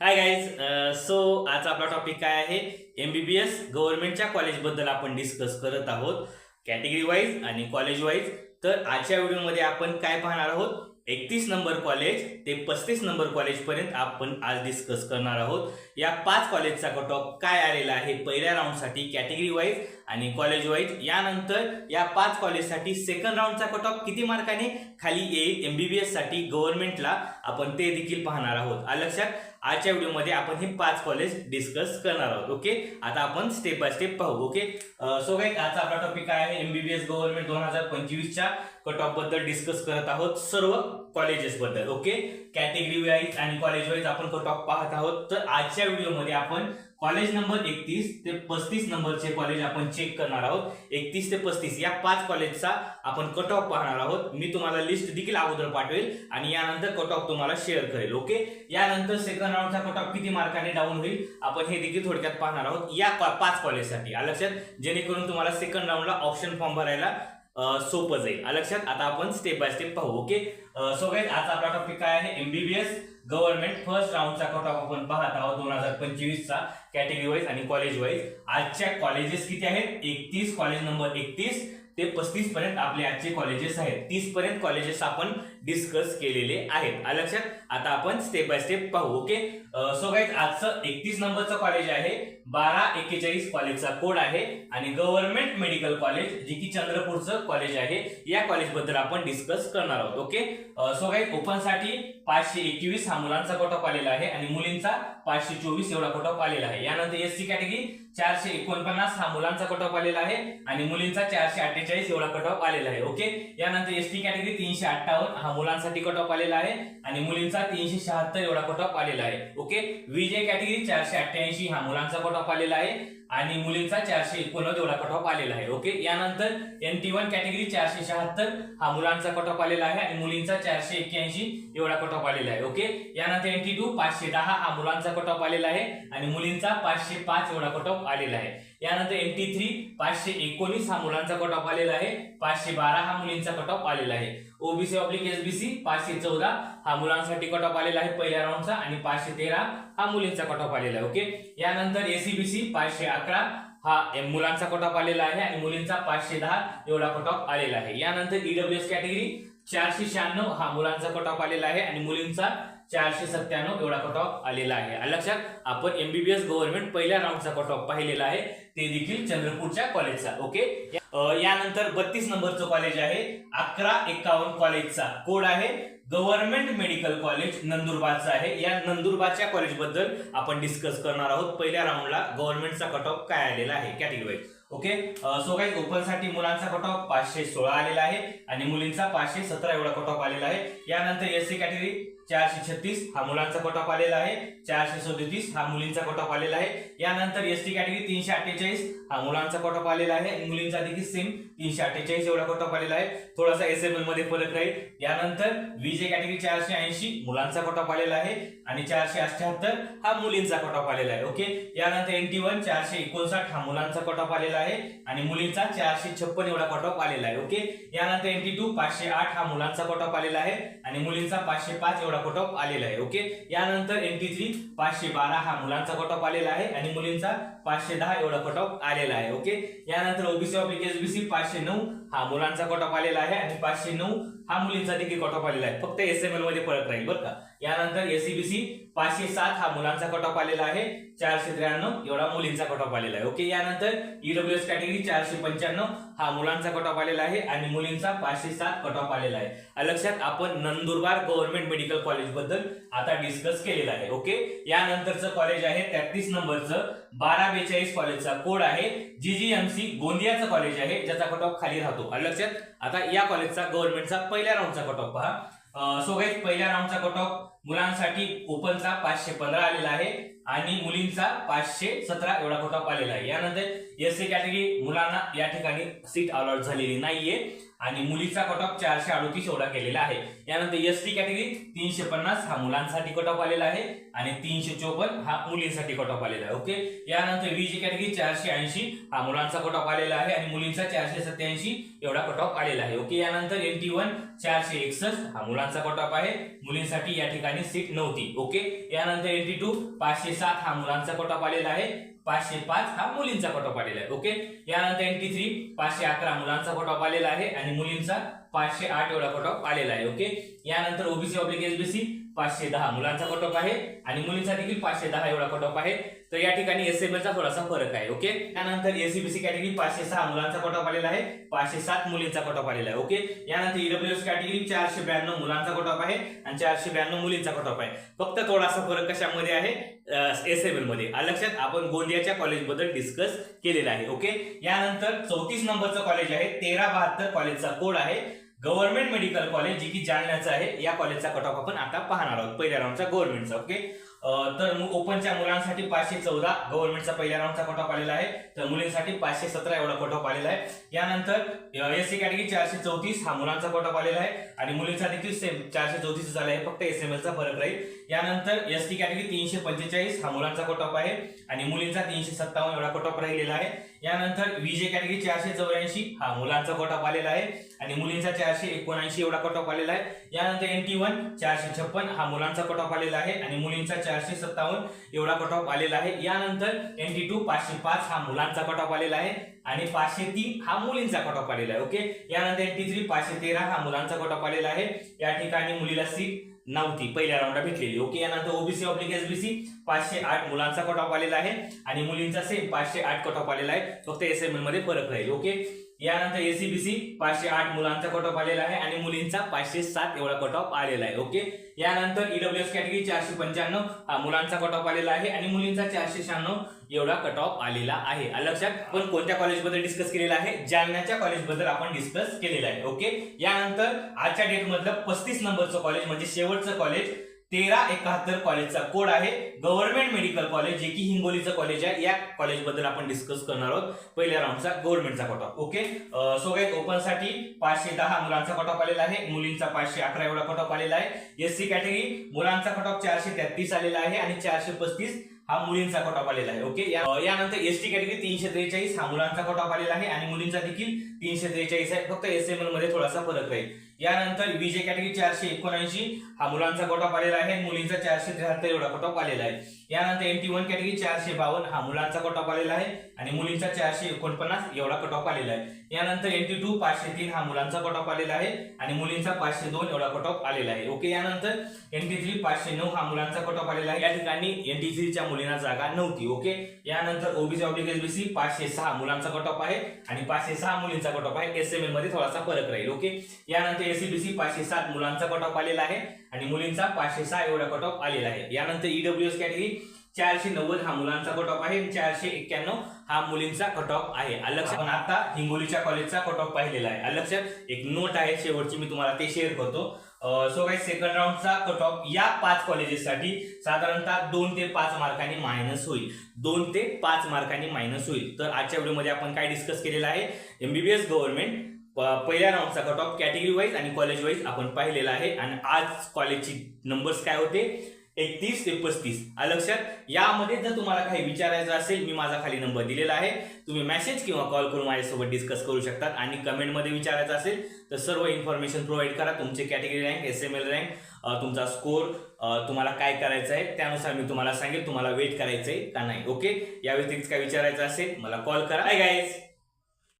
Hi guys so आज आपला topic काय आहे? एमबीबीएस गव्हर्नमेंटच्या कॉलेजबद्दल आपण डिस्कस करत आहोत. कॅटेगरी वाईज आणि कॉलेज वाईज तर आजच्या व्हिडिओमध्ये आपण काय पाहणार आहोत? एकतीस नंबर कॉलेज ते पस्तीस नंबर कॉलेजपर्यंत आपण आज डिस्कस करणार आहोत. या पाच कॉलेजचा कट ऑफ काय आलेला आहे? पहिल्या राऊंडसाठी कॅटेगरी वाईज आणि कॉलेज वाईज यानंतर या पाच कॉलेजसाठी सेकंड राऊंडचा कट ऑफ किती मार्काने खाली येईल एमबीबीएससाठी गव्हर्नमेंटला आपण ते देखील पाहणार आहोत. लक्षात? आजच्या व्हिडिओमध्ये आपण हे पाच कॉलेज डिस्कस करणार आहोत ओके आता आपण स्टेप बाय स्टेप पाहू ओके सो काय आजचा आपला टॉपिक काय आहे? एमबीबीएस गव्हर्नमेंट दोन हजार पंचवीसच्या कट ऑफबद्दल डिस्कस करत आहोत सर्व कॉलेजेस बद्दल ओके कॅटेगरी वाईज आणि कॉलेज वाईज आपण कट ऑफ पाहत आहोत. तर आजच्या व्हिडिओमध्ये आपण कॉलेज नंबर एकतीस ते पस्तीस नंबरचे कॉलेज आपण चेक करणार आहोत. एकतीस ते पस्तीस या पाच कॉलेजचा आपण कट ऑफ पाहणार आहोत. मी तुम्हाला लिस्ट देखील अगोदर पाठवेल आणि यानंतर कट ऑफ तुम्हाला शेअर करेल ओके यानंतर सेकंड राऊंडचा कट ऑफ किती मार्काने डाऊन होईल आपण हे देखील थोडक्यात पाहणार आहोत. या पाच कॉलेजसाठी लक्षात? जेणेकरून तुम्हाला सेकंड राऊंडला ऑप्शन फॉर्म भरायला सोपं जाईल. लक्षात? आता आपण स्टेप बाय स्टेप पाहू ओके सो गाईज आज आपला टॉपिक काय आहे? एमबीबीएस गव्हर्नमेंट फर्स्ट राऊंडचा कट ऑफ आपण पाहत आहोत दोन हजार पंचवीसचा कॅटेगरी वाईज आणि कॉलेज वाईज आजच्या कॉलेजेस किती आहेत? एकतीस कॉलेज नंबर एकतीस. ते पस्तीस पर्यंत आपले आजचे कॉलेजेस आहेत. तीस पर्यंत कॉलेजेस आपण डिस्कस केलेले आहेत. लक्षात? आता आपण स्टेप बाय स्टेप पाहू ओके सो गाईज आजचं एकतीस नंबरचं कॉलेज आहे. बारा एक्केचाळीस कॉलेजचा कोड आहे आणि गव्हर्नमेंट मेडिकल कॉलेज जे की चंद्रपूरचं कॉलेज आहे या कॉलेजबद्दल आपण डिस्कस करणार आहोत ओके सो काही ओपनसाठी पाचशे एकवीस हा मुलांचा कट ऑफ आलेला आहे आणि मुलींचा पाचशे चोवीस एवढा कोटॉप आलेला आहे. यानंतर एस सी कॅटेगरी चारशे एकोणपन्नास हा मुलांचा कटॉप ऑफ आलेला आहे आणि मुलींचा चारशे अठ्ठेचाळीस एवढा कटॉप आलेला आहे ओके यानंतर एस टी कॅटेगरी तीनशे अठ्ठावन्न हा मुलांसाठी कटॉप ऑफ आलेला आहे आणि मुलींचा तीनशे शहात्तर एवढा कटॉप आलेला आहे ओके विजय कॅटेगरी चारशे अठ्ठ्याऐंशी हा मुलांचा कटॉप ऑफ आलेला आहे. आणि मुलींचा चारशे एकोणनव्वद एवढा कट ऑफ आलेला आहे. ओके यानंतर एन टी वन कॅटेगरी चारशे शहात्तर हा मुलांचा कट ऑफ आलेला आहे आणि मुलींचा चारशे एक्क्याऐंशी एवढा कट ऑफ आलेला आहे. ओके यानंतर एन टी टू पाचशे दहा हा मुलांचा कट ऑफ आलेला आहे आणि मुलींचा पाचशे पाच एवढा कट ऑफ आलेला आहे. यानंतर एन टी थ्री पाचशे एकोणीस हा मुलांचा कट ऑफ आलेला आहे. पाचशे बारा हा मुलींचा कट ऑफ आलेला आहे. ओबीसी ऑब्लिक एसबीसी पाचशे चौदा हा मुलांसाठी कट ऑफ आलेला आहे पहिल्या राऊंडचा आणि पाचशे तेरा हा मुलींचा कट ऑफ आलेला आहे. ओके यानंतर एसीबीसी पाचशे अकरा हा एम- मुलांचा कट आलेला आहे आणि मुलींचा पाचशे दहा एवढा कटॉप आलेला आहे. यानंतर ईडब्ल्यूएस कॅटेगरी चारशे शहाण्णव हा मुलांचा कट आलेला आहे आणि मुलींचा चारशे सत्त्याण्णव एवढा कटॉप आलेला आहे. लक्षात आपण एमबीबीएस गव्हर्नमेंट पहिल्या राऊंडचा कट ऑफ पाहिलेला आहे ते देखील चंद्रपूरच्या कॉलेजचा ओके यानंतर बत्तीस नंबरचं कॉलेज आहे अकरा एकावन्न कॉलेजचा कोड आहे गव्हर्नमेंट मेडिकल कॉलेज नंदुरबारचं आहे. या नंदुरबारच्या कॉलेजबद्दल आपण डिस्कस करणार आहोत. पहिल्या राऊंडला गव्हर्नमेंटचा कट ऑफ काय आलेला आहे? कॅटेगरी वाईज ओके सो काही ओपनसाठी मुलांचा कट ऑफ पाचशे सोळा आलेला आहे आणि मुलींचा पाचशे सतरा एवढा कट ऑफ आलेला आहे. यानंतर एस सी कॅटेगरी चारशे छत्तीस हा मुलांचा कट ऑफ आलेला आहे. चारशे सदतीस हा मुलींचा कट ऑफ आलेला आहे. यानंतर एस टी कॅटेगरी तीनशे अठ्ठेचाळीस हा मुलांचा कट ऑफ आलेला आहे. मुलींचा देखील सेम तीनशे अठ्ठेचाळीस एवढा कट ऑफ आलेला आहे. थोडासा एस एम एलमध्ये फरक राहील. यानंतर विजय कॅटेगरी चारशे ऐंशी मुलांचा कट ऑफ आलेला आहे. आणि चारशे अठ्याहत्तर हा मुलींचा कट ऑफ आलेला आहे. ओके यानंतर एनटी वन चारशे एकोणसाठ हा मुलांचा कट ऑफ आलेला आहे. आणि मुलींचा चारशे छप्पन एवढा कट ऑफ आलेला आहे. ओके यानंतर एनटी टू पाचशे आठ हा मुलांचा कट ऑफ आलेला आहे. आणि मुलींचा पाचशे पाच एवढा कट ऑफ आलेला आहे ओके? यानंतर एनटी थ्री पाचशे बारा हा मुलांचा कट ऑफ आलेला आहे आणि मुलींचा पाचशे दहा एवढा कट ऑफ आलेला आहे ओके? यानंतर ओबीसी ऑफ एसबीसी पाचशे नऊ हा मुलांचा कट ऑफ आलेला आहे आणि पाचशे नऊ हा मुलींचा देखील कट ऑफ आलेला आहे. फक्त एस एम एलमध्ये फरक राहील बरं का? यानंतर एसीबीसी पाचशे सात हा मुलांचा कट ऑफ आलेला आहे चारशे त्र्याण्णव एवढा मुलींचा कट ऑफ आलेला आहे ओके? यानंतर ईडब्ल्यूएस कॅटेगरी चारशे पंच्याण्णव हा मुलांचा कट ऑफ आलेला आहे आणि मुलींचा पाचशे सात कट ऑफ आलेला आहे. लक्षात आपण नंदुरबार गव्हर्नमेंट मेडिकल कॉलेजबद्दल आता डिस्कस केलेला आहे ओके? यानंतरचं कॉलेज आहे तेहतीस नंबरचं बारा बेचाळीस कॉलेजचा कोड आहे. जीजीएमसी गोंदियाचं कॉलेज आहे ज्याचा कट ऑफ खाली राहतो. लक्षात? आता या कॉलेजचा गव्हर्नमेंटचा पहिल्या राऊंडचा कट ऑफ पहा. सो गाईज पहिल्या राऊंडचा कट ऑफ मुलांसाठी ओपनचा पाचशे पंधरा आलेला आहे आणि मुलींचा पाचशे सतरा एवढा कट ऑफ आलेला आहे. यानंतर एस सी कॅटेगरी मुलांना या ठिकाणी सीट अलॉट झालेली नाहीये. आणि मुलीचा कट ऑफ चारशे अडोतीस एवढा केलेला आहे. यानंतर एस टी कॅटेगरी तीनशे पन्नास हा मुलांसाठी कट ऑफ आलेला आहे आणि तीनशे चोपन्न हा मुलींसाठी कट ऑफ आलेला आहे. ओके यानंतर वीजी कॅटेगरी चारशे ऐंशी हा मुलांचा कट ऑफ आलेला आहे आणि मुलींचा चारशे सत्याऐंशी एवढा कट ऑफ आलेला आहे. ओके यानंतर एन टी वन चारशे एकसष्ट हा मुलांचा कट ऑफ आहे. मुलींसाठी या ठिकाणी सीट नव्हती. ओके यानंतर एन टी टू पाचशे सात हा मुलांचा कट ऑफ आलेला आहे. पाचशे पाच हा मुलींचा कटॉप आलेला आहे. ओके यानंतर एंटी थ्री पाचशे अकरा मुलांचा कटॉप आलेला आहे आणि मुलींचा पाचशे आठ एवढा कटॉप आलेला आहे. ओके यानंतर ओबीसी ऑब्लिक एसबीसी पाचशे दहा मुलांचा कट ऑफ आहे आणि मुलींचा देखील पाचशे दहा एवढा कट ऑफ आहे. तर या ठिकाणी एसएमएलचा चा थोडासा फरक आहे ओके त्यानंतर एसीबीसी कॅटेगरी पाचशे सहा मुलांचा कट ऑफ आलेला आहे पाचशे सात मुलींचा कट ऑफ आलेला आहे ओके यानंतर ईडब्ल्यूएस कॅटेगरी चारशे ब्याण्णव मुलांचा कट ऑफ आहे आणि चारशे ब्याण्णव मुलींचा कट ऑफ आहे. फक्त थोडासा फरक कशामध्ये आहे? एस एम एलमध्ये. लक्षात आपण गोंदियाच्या कॉलेजबद्दल डिस्कस केलेला आहे ओके यानंतर चौतीस नंबरचं कॉलेज आहे तेरा बहात्तर कॉलेजचा कोड आहे. गव्हर्नमेंट मेडिकल कॉलेज जे की जालन्याचं आहे या कॉलेजचा कट ऑफ आपण आता पाहणार आहोत. पहिल्या राऊंडचा गव्हर्नमेंटचा ओके तर मग ओपनच्या मुलांसाठी पाचशे चौदा गव्हर्नमेंटचा पहिल्या राऊंडचा कट ऑफ आलेला आहे. तर मुलींसाठी पाचशे सतरा एवढा कट ऑफ आलेला आहे. यानंतर एस सी कॅटेगरी चारशे चौतीस हा मुलांचा कट ऑफ आलेला आहे. आणि मुलींचा देखील सेम चारशे चौतीस झाला आहे. फक्त एस एम एलचा फरक राहील. यानंतर एस टी कॅटेगरी तीनशे पंचेचाळीस हा मुलांचा कट ऑफ आहे आणि मुलींचा तीनशे सत्तावन्न एवढा कट ऑफ राहिलेला आहे. यानंतर विजे कॅटेगरी चारशे चौऱ्याऐंशी हा मुलांचा कट आलेला आहे आणि मुलींचा चारशे एकोणऐंशी एवढा कट ऑफ आलेला आहे. यानंतर एन टी वन चारशे छप्पन हा मुलांचा कट आलेला आहे आणि मुलींचा चारशे सत्तावन्न एवढा कट ऑफ आलेला आहे. यानंतर एन टी टू पाचशे पाच हा मुलांचा कटॉप आलेला आहे आणि पाचशे तीन हा मुलींचा कट ऑफ आलेला आहे. ओके? यानंतर एन टी थ्री पाचशे तेरा हा मुलांचा कट आलेला आहे. या ठिकाणी मुलीला सीट नव्हती. पहिल्या राऊंडला भेटलेली. ओके यानंतर ओबीसी ऑब्लिक एसबीसी पाचशे आठ मुलांचा कट ऑफ आलेला आहे. आणि मुलींचा सेम पाचशे आठ कट ऑफ आलेला आहे. फक्त एस एम एलमध्ये फरक राहील. ओके यानंतर एसीबीसी पाचशे आठ मुलांचा कट ऑफ आलेला आहे आणि मुलींचा पाचशे सात एवढा कट ऑफ आलेला आहे. ओके? यानंतर ईडब्ल्यूएस कॅटेगरी चारशे पंच्याण्णव हा मुलांचा कट ऑफ आलेला आहे आणि मुलींचा चारशे शहाण्णव एवढा कट ऑफ आलेला आहे. लक्षात? पण कोणत्या कॉलेजबद्दल डिस्कस केलेला आहे? जालन्याच्या कॉलेजबद्दल आपण डिस्कस केलेला आहे. ओके? यानंतर आजच्या डेट मधलं पस्तीस नंबरचं कॉलेज म्हणजे शेवटचं कॉलेज तेरा एकाहत्तर कॉलेजचा कोड आहे. गव्हर्नमेंट मेडिकल कॉलेज जे की हिंगोलीचं कॉलेज आहे. या कॉलेजबद्दल आपण डिस्कस करणार आहोत. पहिल्या राऊंडचा गव्हर्नमेंटचा cut off okay so guys ओपनसाठी पाचशे दहा मुलांचा कट ऑफ आलेला आहे. मुलींचा पाचशे अकरा एवढा कट ऑफ आलेला आहे. एससी कॅटेगरी मुलांचा कट ऑफ चारशे तेहतीस आलेला आहे आणि चारशे पस्तीस हा मुलींचा कट ऑफ आलेला आहे. ओके या- यानंतर एसटी कॅटेगरी तीनशे त्रेचाळीस हा मुलांचा कट ऑफ आलेला आहे आणि मुलींचा देखील तीनशे त्रेचाळीस आहे. फक्त एस एम एलमध्ये थोडासा फरक राहील. यानंतर विजय कॅटेगरी चारशे एकोणऐंशी. हा मुलांचा कट ऑफ आलेला आहे. मुलींचा चारशे त्र्याहत्तर एवढा कट आलेला आहे. यानंतर एमटी वन कॅटेगरी चारशे बावन्न. हा मुलांचा कट ऑफ आलेला आहे. आणि मुलींचा चारशे एकोणपन्नास एवढा कट ऑफ आलेला आहे. यानंतर एमटी टू पाचशे तीन. हा मुलांचा कट ऑफ आलेला आहे. आणि मुलींचा पाचशे दोन एवढा कट ऑफ आलेला आहे. ओके यानंतर एमटी थ्री पाचशे नऊ. हा मुलांचा कट ऑफ आलेला आहे. या ठिकाणी एमटी थ्रीच्या मुलींना जागा नव्हती. ओके यानंतर ओबीसी ऑब्लिक एसबीसी पाचशे सहा मुलांचा कट ऑफ आहे. आणि पाचशे सहा मुलींचा कट ऑफ आहे. एस एम एलमध्ये थोडासा फरक राहील ओके? यानंतर एसीबीसी पाचशे सात मुलांचा कट ऑफ आलेला आहे आणि मुलींचा पाचशे सहा एवढा कट ऑफ आलेला आहे. यानंतर ईडब्ल्यूएस कॅटेगरी चारशे नव्वद हा मुलांचा कट ऑफ आहे आणि चारशे एक्क्याण्णव हा मुलींचा कट ऑफ आहे. अलक्ष आपण आता हिंगोलीच्या कॉलेजचा कट ऑफ पाहिलेला आहे. अलक्ष लक्षात एक नोट आहे शेवटची मी तुम्हाला ते शेअर करतो. सो काही सेकंड राऊंडचा कट ऑफ या पाच कॉलेजेससाठी साधारणतः दोन ते पाच मार्कांनी मायनस होईल. दोन ते पाच मार्कांनी मायनस होईल. तर आजच्या व्हिडिओमध्ये आपण काय डिस्कस केलेलं आहे? एमबीबीएस गव्हर्नमेंट पहिल्या राऊंडचा कट ऑफ कॅटेगरी वाईज आणि कॉलेज वाईज आपण पाहिलेला आहे. आणि आज कॉलेजची नंबर्स काय होते? एकतीस ते पस्तीस. लक्षात? यामध्ये जर तुम्हाला काही विचारायचं असेल मी माझा खाली नंबर दिलेला आहे. तुम्ही मेसेज किंवा कॉल करून माझ्यासोबत डिस्कस करू शकतात आणि कमेंटमध्ये विचारायचं असेल तर सर्व इन्फॉर्मेशन प्रोव्हाइड करा. तुमचे category rank S M L rank तुमचा स्कोर तुम्हाला काय करायचं आहे त्यानुसार मी तुम्हाला सांगेल तुम्हाला वेट करायचं आहे का नाही. ओके या व्यतिरिक्त काय विचारायचं असेल मला कॉल करा. हाय